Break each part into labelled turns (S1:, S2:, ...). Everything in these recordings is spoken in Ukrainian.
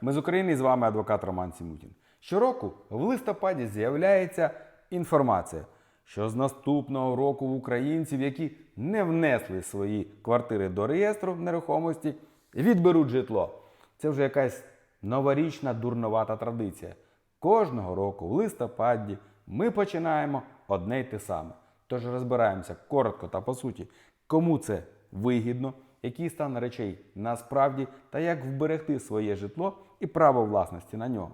S1: Ми з України і з вами адвокат Роман Сімутін. Щороку в листопаді з'являється інформація, що з наступного року в українців, які не внесли свої квартири до реєстру нерухомості, відберуть житло. Це вже якась новорічна дурновата традиція. Кожного року в листопаді ми починаємо одне й те саме. Тож розбираємося коротко та по суті, кому це вигідно, який стан речей насправді та як вберегти своє житло і право власності на нього.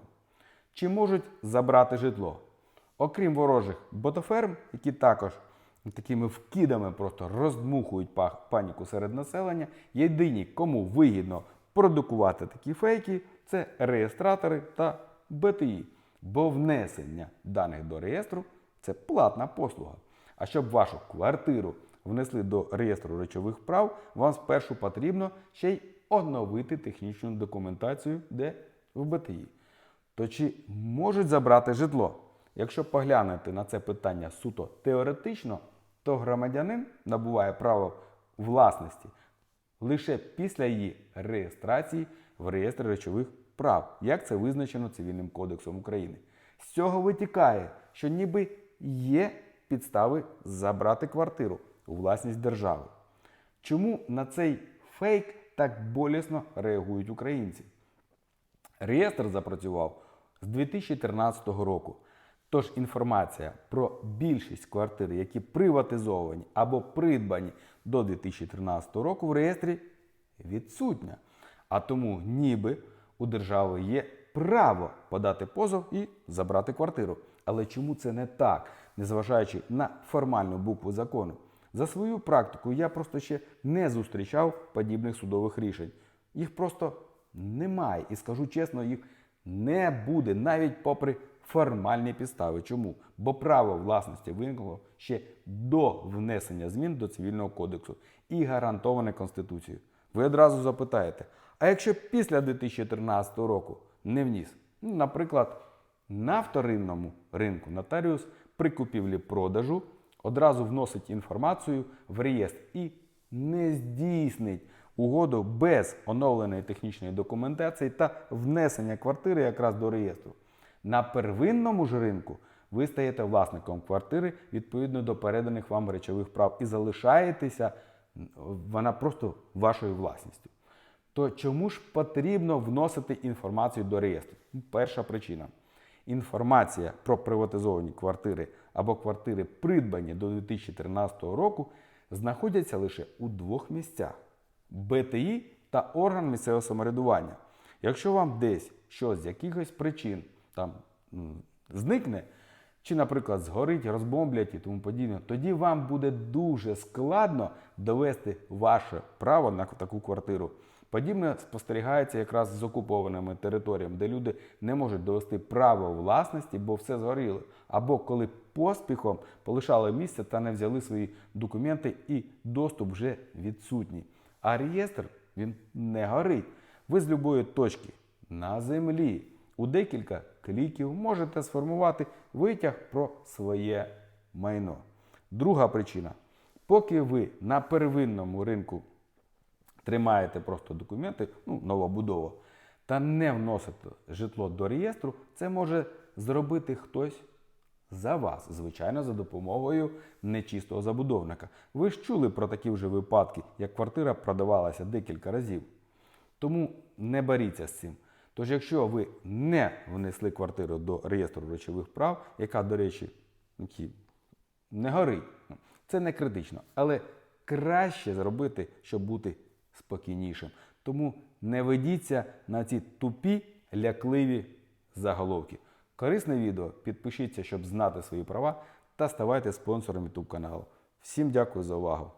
S1: Чи можуть забрати житло? Окрім ворожих ботоферм, які також такими вкидами просто роздмухують паніку серед населення, єдині, кому вигідно продукувати такі фейки, це реєстратори та БТІ. Бо внесення даних до реєстру це платна послуга. А щоб вашу квартиру внесли до реєстру речових прав, вам спершу потрібно ще й оновити технічну документацію, де в БТІ. То чи можуть забрати житло? Якщо поглянути на це питання суто теоретично, то громадянин набуває право власності лише після її реєстрації в реєстрі речових прав, як це визначено Цивільним кодексом України. З цього витікає, що ніби є підстави забрати квартиру у власність держави. Чому на цей фейк так болісно реагують українці? Реєстр запрацював з 2013 року. Тож інформація про більшість квартир, які приватизовані або придбані до 2013 року в реєстрі відсутня. А тому ніби у держави є право подати позов і забрати квартиру. Але чому це не так, незважаючи на формальну букву закону? За свою практику я просто ще не зустрічав подібних судових рішень. Їх просто немає. І скажу чесно, їх не буде навіть попри формальні підстави. Чому? Бо право власності виникло ще до внесення змін до цивільного кодексу і гарантоване Конституцією. Ви одразу запитаєте, а якщо після 2013 року не вніс? Ну, наприклад, на вторинному ринку нотаріус при купівлі-продажу одразу вносить інформацію в реєстр і не здійснить угоду без оновленої технічної документації та внесення квартири якраз до реєстру. На первинному ж ринку ви стаєте власником квартири відповідно до переданих вам речових прав і залишаєтеся вона просто вашою власністю. То чому ж потрібно вносити інформацію до реєстру? Перша причина. Інформація про приватизовані квартири або квартири, придбані до 2013 року, знаходяться лише у двох місцях: БТІ та орган місцевого самоврядування. Якщо вам десь щось з якихось причин там зникне, чи, наприклад, згорить, розбомблять і тому подібне, тоді вам буде дуже складно довести ваше право на таку квартиру. Подібне спостерігається якраз з окупованими територіями, де люди не можуть довести право власності, бо все згоріло. Або коли поспіхом полишали місце та не взяли свої документи, і доступ вже відсутній. А реєстр він не горить. Ви з любої точки на землі у декілька кліків можете сформувати витяг про своє майно. Друга причина. Поки ви на первинному ринку тримаєте просто документи, ну, новобудова, та не вносите житло до реєстру, це може зробити хтось за вас, звичайно, за допомогою нечистого забудовника. Ви ж чули про такі вже випадки, як квартира продавалася декілька разів. Тому не боріться з цим. Тож, якщо ви не внесли квартиру до реєстру речових прав, яка, до речі, не горить, це не критично, але краще зробити, щоб бути спокійнішим. Тому не ведіться на ці тупі, лякливі заголовки. Корисне відео, підпишіться, щоб знати свої права та ставайте спонсором YouTube каналу. Всім дякую за увагу!